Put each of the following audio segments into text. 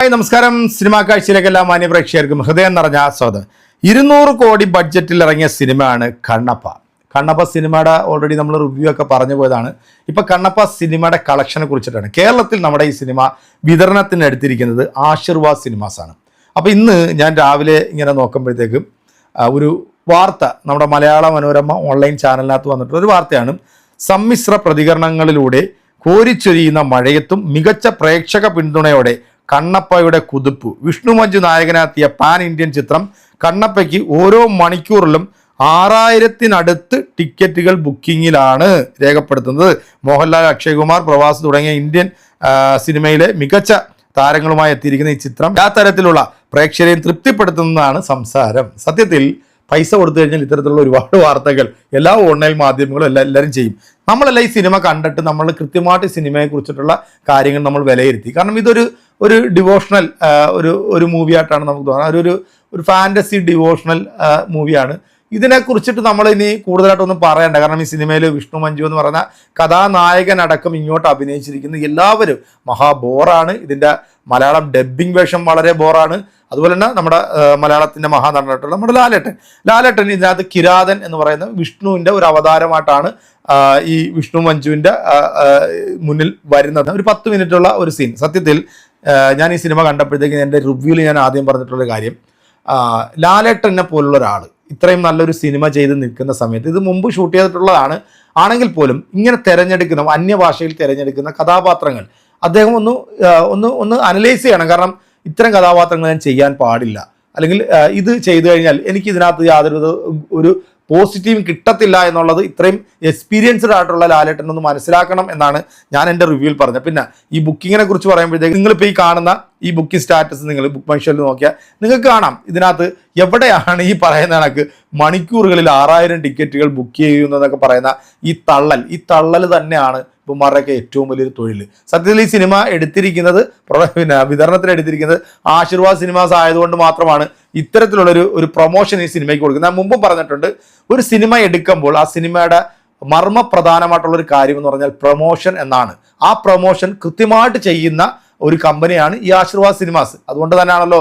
Hi നമസ്കാരം. Cinema കാഴ്ചയിലേക്ക് എല്ലാ മാന്യ പ്രേക്ഷകർക്കും ഹൃദയം നിറഞ്ഞ സ്വാഗതം ഇരുന്നൂറ് കോടി ബഡ്ജറ്റിൽ ഇറങ്ങിയ സിനിമയാണ് കണ്ണപ്പ. കണ്ണപ്പ സിനിമയുടെ ഓൾറെഡി നമ്മൾ റിവ്യൂ ഒക്കെ പറഞ്ഞു പോയതാണ്. ഇപ്പൊ കണ്ണപ്പ സിനിമയുടെ കളക്ഷനെ കുറിച്ചിട്ടാണ്. കേരളത്തിൽ നമ്മുടെ ഈ സിനിമ വിതരണത്തിന് എടുത്തിരിക്കുന്നത് ആശീർവാദ് സിനിമാസ് ആണ്. അപ്പോൾ ഇന്ന് ഞാൻ രാവിലെ ഇങ്ങനെ നോക്കുമ്പോഴത്തേക്കും ഒരു വാർത്ത നമ്മുടെ മലയാള മനോരമ ഓൺലൈൻ ചാനലിനകത്ത് വന്നിട്ടുള്ള ഒരു വാർത്തയാണ്. സമ്മിശ്ര പ്രതികരണങ്ങളിലൂടെ കോരിച്ചൊരിയുന്ന മഴയത്തും മികച്ച പ്രേക്ഷക പിന്തുണയോടെ കണ്ണപ്പയുടെ കുതിപ്പ്. വിഷ്ണു മഞ്ജു നായകനാത്തിയ പാൻ ഇന്ത്യൻ ചിത്രം കണ്ണപ്പയ്ക്ക് ഓരോ മണിക്കൂറിലും ആറായിരത്തിനടുത്ത് ടിക്കറ്റുകൾ ബുക്കിങ്ങിലാണ് രേഖപ്പെടുത്തുന്നത്. മോഹൻലാൽ അക്ഷയ്കുമാർ പ്രവാസ് തുടങ്ങിയ ഇന്ത്യൻ സിനിമയിലെ മികച്ച താരങ്ങളുമായി എത്തിയിരിക്കുന്ന ഈ ചിത്രം ആ തരത്തിലുള്ള പ്രേക്ഷകരെയും തൃപ്തിപ്പെടുത്തുന്നതാണ് സംസാരം. സത്യത്തിൽ പൈസ കൊടുത്തു കഴിഞ്ഞാൽ ഇത്തരത്തിലുള്ള ഒരുപാട് വാർത്തകൾ എല്ലാ ഓൺലൈൻ മാധ്യമങ്ങളും എല്ലാ എല്ലാവരും ചെയ്യും. നമ്മളെല്ലാം ഈ സിനിമ കണ്ടിട്ട് നമ്മൾ കൃത്യമായിട്ട് സിനിമയെക്കുറിച്ചിട്ടുള്ള സിനിമയെ കുറിച്ചിട്ടുള്ള കാര്യങ്ങൾ നമ്മൾ വിലയിരുത്തി. കാരണം ഇതൊരു ഒരു ഡിവോഷണൽ ഒരു ഒരു മൂവി ആയിട്ടാണ് നമുക്ക് തോന്നുന്നത്. അതൊരു ഒരു ഫാന്റസി ഡിവോഷണൽ മൂവിയാണ് ഇതിനെ കുറിച്ചിട്ട് നമ്മൾ ഇനി കൂടുതലായിട്ടൊന്നും പറയണ്ട. കാരണം ഈ സിനിമയിൽ വിഷ്ണു മഞ്ജു എന്ന് പറയുന്ന കഥാനായകനടക്കം ഇങ്ങോട്ട് അഭിനയിച്ചിരിക്കുന്ന. എല്ലാവരും മഹാ ബോറാണ്. ഇതിന്റെ മലയാളം ഡബ്ബിംഗ് വേഷം വളരെ ബോറാണ്. അതുപോലെ തന്നെ നമ്മുടെ മലയാളത്തിന്റെ മഹാനടനായിട്ടുള്ള നമ്മുടെ ലാലേട്ടൻ. ലാലേട്ടൻ ഇതിനകത്ത് കിരാതൻ എന്ന് പറയുന്ന വിഷ്ണുവിന്റെ ഒരു അവതാരമായിട്ടാണ് ഈ വിഷ്ണു ആ, മുന്നിൽ വരുന്നത്. ഒരു പത്ത് മിനിറ്റുള്ള ഒരു സീൻ സത്യത്തിൽ ഞാൻ ഈ സിനിമ കണ്ടപ്പോഴത്തേക്ക് എന്റെ റിവ്യൂവിൽ ഞാൻ ആദ്യം പറഞ്ഞിട്ടുള്ള കാര്യം ലാലേട്ടനെ പോലുള്ള ഒരാൾ ഇത്രയും നല്ലൊരു സിനിമ ചെയ്ത് നിൽക്കുന്ന സമയത്ത് ഇത് മുമ്പ് ഷൂട്ട് ചെയ്തിട്ടുള്ളതാണ്. ആണെങ്കിൽ പോലും ഇങ്ങനെ തിരഞ്ഞെടുക്കുന്ന അന്യഭാഷയിൽ തിരഞ്ഞെടുക്കുന്ന കഥാപാത്രങ്ങൾ അദ്ദേഹം ഒന്ന് ഒന്ന് ഒന്ന് അനലൈസ് ചെയ്യണം. കാരണം ഇത്തരം കഥാപാത്രങ്ങൾ ഞാൻ ചെയ്യാൻ പാടില്ല. അല്ലെങ്കിൽ ഇത് ചെയ്തു കഴിഞ്ഞാൽ എനിക്ക് ഇതിനകത്ത് യാതൊരു ഒരു പോസിറ്റീവും കിട്ടത്തില്ല എന്നുള്ളത് ഇത്രയും എക്സ്പീരിയൻസ്ഡ് ആയിട്ടുള്ള ലാലേട്ടൻ ഒന്ന് മനസ്സിലാക്കണം എന്നാണ് ഞാൻ എന്റെ റിവ്യൂവിൽ പറഞ്ഞത്. പിന്നെ ഈ ബുക്കിങ്ങിനെ കുറിച്ച് പറയുമ്പോഴത്തേക്ക് നിങ്ങളിപ്പോൾ ഈ കാണുന്ന ഈ ബുക്കിംഗ് സ്റ്റാറ്റസ് നിങ്ങൾ ബുക്ക് മൈ ഷോയിൽ നോക്കിയാൽ നിങ്ങൾക്ക് കാണാം. ഇതിനകത്ത് എവിടെയാണ് ഈ പറയുന്ന കണക്ക് മണിക്കൂറുകളിൽ ആറായിരം ടിക്കറ്റുകൾ ബുക്ക് ചെയ്യുന്നതെന്നൊക്കെ പറയുന്ന ഈ തള്ളൽ. ഈ തള്ളൽ തന്നെയാണ് ഇവന്മാരുടെയൊക്കെ ഏറ്റവും വലിയൊരു തൊഴിൽ സത്യത്തിൽ ഈ സിനിമ എടുത്തിരിക്കുന്നത് പിന്നെ വിതരണത്തിന് എടുത്തിരിക്കുന്നത് ആശീർവാദ് സിനിമാസ് ആയതുകൊണ്ട് മാത്രമാണ് ഇത്തരത്തിലുള്ളൊരു ഒരു പ്രൊമോഷൻ ഈ സിനിമയ്ക്ക് കൊടുക്കുന്നത്. ഞാൻ മുമ്പും പറഞ്ഞിട്ടുണ്ട് ഒരു സിനിമ എടുക്കുമ്പോൾ ആ സിനിമയുടെ മർമ്മപ്രധാനമായിട്ടുള്ളൊരു കാര്യം എന്ന് പറഞ്ഞാൽ പ്രൊമോഷൻ എന്നാണ്. ആ പ്രൊമോഷൻ കൃത്യമായിട്ട് ചെയ്യുന്ന ഒരു കമ്പനിയാണ് ഈ ആശീർവാദ് സിനിമാസ്. അതുകൊണ്ട് തന്നെയാണല്ലോ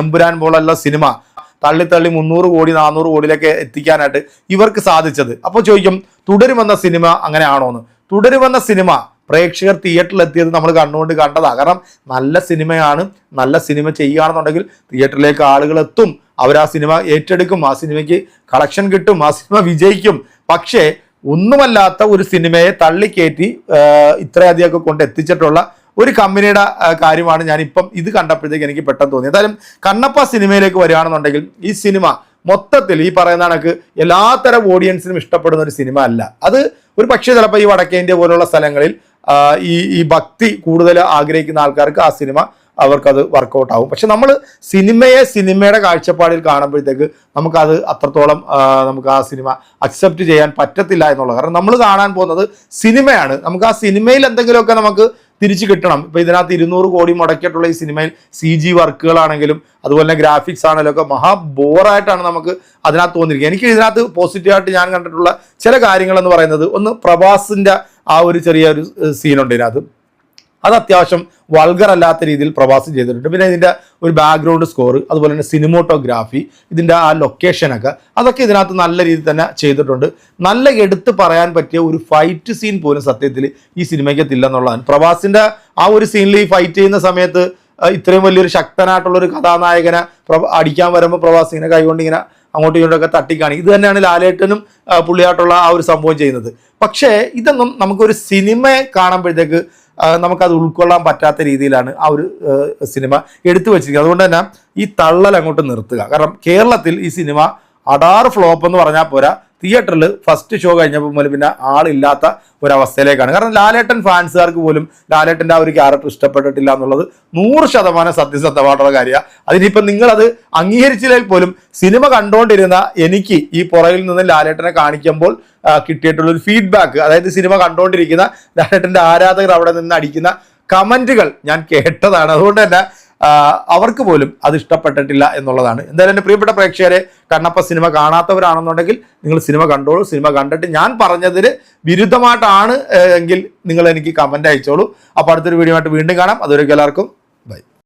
എമ്പുരാൻ പോലുള്ള സിനിമ തള്ളി തള്ളി മുന്നൂറ് കോടി നാനൂറ് കോടിയിലൊക്കെ എത്തിക്കാനായിട്ട് ഇവർക്ക് സാധിച്ചത്. അപ്പോൾ ചോദിക്കും തുടരുമെന്ന സിനിമ അങ്ങനെയാണോ എന്ന് തുടരുമെന്ന സിനിമ. പ്രേക്ഷകർ തിയേറ്ററിൽ എത്തിയത് നമ്മൾ കണ്ടുകൊണ്ട് കണ്ടതാണ് കാരണം നല്ല സിനിമയാണ് നല്ല സിനിമ ചെയ്യുകയാണെന്നുണ്ടെങ്കിൽ തിയേറ്ററിലേക്ക് ആളുകൾ എത്തും. അവർ ആ സിനിമ ഏറ്റെടുക്കും ആ സിനിമയ്ക്ക് കളക്ഷൻ കിട്ടും ആ സിനിമ വിജയിക്കും. പക്ഷേ ഒന്നുമല്ലാത്ത ഒരു സിനിമയെ തള്ളിക്കയറ്റി ഇത്രയധികമൊക്കെ കൊണ്ട് എത്തിച്ചിട്ടുള്ള ഒരു കമ്പനിയുടെ കാര്യമാണ് ഞാനിപ്പം ഇത് കണ്ടപ്പോഴത്തേക്ക് എനിക്ക് പെട്ടെന്ന് തോന്നി. എന്തായാലും കണ്ണപ്പ സിനിമയിലേക്ക് വരികയാണെന്നുണ്ടെങ്കിൽ ഈ സിനിമ മൊത്തത്തിൽ ഈ പറയുന്ന കണക്ക് എല്ലാത്തരം ഓഡിയൻസിനും ഇഷ്ടപ്പെടുന്ന ഒരു സിനിമ അല്ല. അത് ഒരു പക്ഷേ ചിലപ്പോൾ ഈ വടക്കേ ഇന്ത്യ പോലുള്ള സ്ഥലങ്ങളിൽ ഈ ഈ ഭക്തി കൂടുതൽ ആഗ്രഹിക്കുന്ന ആൾക്കാർക്ക് ആ സിനിമ അവർക്കത് വർക്കൗട്ട് ആവും. പക്ഷെ നമ്മൾ സിനിമയെ സിനിമയുടെ കാഴ്ചപ്പാടിൽ കാണുമ്പോഴത്തേക്ക് നമുക്കത് അത്രത്തോളം നമുക്ക് ആ സിനിമ അക്സെപ്റ്റ് ചെയ്യാൻ പറ്റത്തില്ല എന്നുള്ളത്. കാരണം നമ്മൾ കാണാൻ പോകുന്നത് സിനിമയാണ് നമുക്ക് ആ സിനിമയിൽ എന്തെങ്കിലുമൊക്കെ നമുക്ക് തിരിച്ചു കിട്ടണം. ഇപ്പൊ ഇതിനകത്ത് ഇരുന്നൂറ് കോടി മുടക്കിയിട്ടുള്ള ഈ സിനിമയിൽ സി ജി വർക്കുകളാണെങ്കിലും അതുപോലെ തന്നെ ഗ്രാഫിക്സ് ആണെങ്കിലും ഒക്കെ മഹാ ബോറായിട്ടാണ് നമുക്ക് അതിനകത്ത് തോന്നിയിരിക്കുക എനിക്ക് ഇതിനകത്ത് പോസിറ്റീവായിട്ട് ഞാൻ കണ്ടിട്ടുള്ള ചില കാര്യങ്ങൾ എന്ന് പറയുന്നത് ഒന്ന് പ്രഭാസിന്റെ ആ ഒരു ചെറിയൊരു സീനുണ്ട് ഇതിനകത്ത്. അത് അത്യാവശ്യം വൾഗർ അല്ലാത്ത രീതിയിൽ പ്രവാസം ചെയ്തിട്ടുണ്ട്. പിന്നെ ഇതിന്റെ ഒരു ബാക്ക്ഗ്രൗണ്ട് സ്കോർ അതുപോലെ തന്നെ സിനിമോട്ടോഗ്രാഫി ഇതിന്റെ ആ ലൊക്കേഷനൊക്കെ അതൊക്കെ ഇതിനകത്ത് നല്ല രീതിയിൽ തന്നെ ചെയ്തിട്ടുണ്ട്. നല്ല എടുത്ത് പറയാൻ പറ്റിയ ഒരു ഫൈറ്റ് സീൻ പോലും സത്യത്തിൽ ഈ സിനിമയ്ക്ക് എത്തില്ല എന്നുള്ളതാണ് പ്രവാസിന്റെ ആ ഒരു സീനിൽ ഈ ഫൈറ്റ് ചെയ്യുന്ന സമയത്ത് ഇത്രയും വലിയൊരു ശക്തനായിട്ടുള്ള ഒരു കഥാനായകനെ അടിക്കാൻ വരുമ്പോൾ പ്രവാസി ഇങ്ങനെ കൈകൊണ്ട് ഇങ്ങനെ അങ്ങോട്ടും ഇങ്ങോട്ടൊക്കെ തട്ടിക്കാണി ഇത് തന്നെയാണ് ലാലേട്ടനും പുള്ളിയായിട്ടുള്ള ആ ഒരു സംഭവം ചെയ്യുന്നത്. പക്ഷേ ഇതൊന്നും നമുക്കൊരു സിനിമ കാണുമ്പോഴത്തേക്ക് നമുക്കത് ഉൾക്കൊള്ളാൻ പറ്റാത്ത രീതിയിലാണ് ആ ഒരു സിനിമ എടുത്തു വെച്ചിരിക്കുന്നത്. അതുകൊണ്ട് തന്നെ ഈ തള്ളൽ അങ്ങോട്ട് നിർത്തുക. കാരണം കേരളത്തിൽ ഈ സിനിമ അടാറ് ഫ്ലോപ്പ് എന്ന് പറഞ്ഞാൽ പോരാ. തിയേറ്ററിൽ ഫസ്റ്റ് ഷോ കഴിഞ്ഞപ്പോൾ മുതൽ പിന്നെ ആളില്ലാത്ത ഒരവസ്ഥയിലേക്കാണ്. കാരണം ലാലേട്ടൻ ഫാൻസുകാർക്ക് പോലും ലാലേട്ടന്റെ ആ ഒരു ക്യാരക്ടർ ഇഷ്ടപ്പെട്ടിട്ടില്ല എന്നുള്ളത് നൂറ് ശതമാനം സത്യസന്ധമായിട്ടുള്ള കാര്യമാണ് അതിനിപ്പം നിങ്ങളത് അംഗീകരിച്ചില്ലെങ്കിൽ പോലും സിനിമ കണ്ടുകൊണ്ടിരുന്ന എനിക്ക് ഈ പുറകിൽ നിന്ന് ലാലേട്ടനെ കാണിക്കുമ്പോൾ കിട്ടിയിട്ടുള്ള ഒരു ഫീഡ്ബാക്ക് അതായത് സിനിമ കണ്ടുകൊണ്ടിരിക്കുന്ന ലാലേട്ടന്റെ ആരാധകർ അവിടെ നിന്ന് അടിക്കുന്ന കമന്റുകൾ ഞാൻ കേട്ടതാണ്. അതുകൊണ്ട് തന്നെ അവർക്ക് പോലും അത് ഇഷ്ടപ്പെട്ടിട്ടില്ല എന്നുള്ളതാണ്. എന്തായാലും എന്റെ പ്രിയപ്പെട്ട പ്രേക്ഷകരെ കണ്ണപ്പ സിനിമ കാണാത്തവരാണെന്നുണ്ടെങ്കിൽ നിങ്ങൾ സിനിമ കണ്ടോളൂ. സിനിമ കണ്ടിട്ട് ഞാൻ പറഞ്ഞതിന് വിരുദ്ധമായിട്ടാണ് എങ്കിൽ നിങ്ങൾ എനിക്ക് കമന്റ് അയച്ചോളൂ. അപ്പോൾ അടുത്തൊരു വീഡിയോ ആയിട്ട് വീണ്ടും കാണാം. അതുവരെ എല്ലാവർക്കും ബൈ.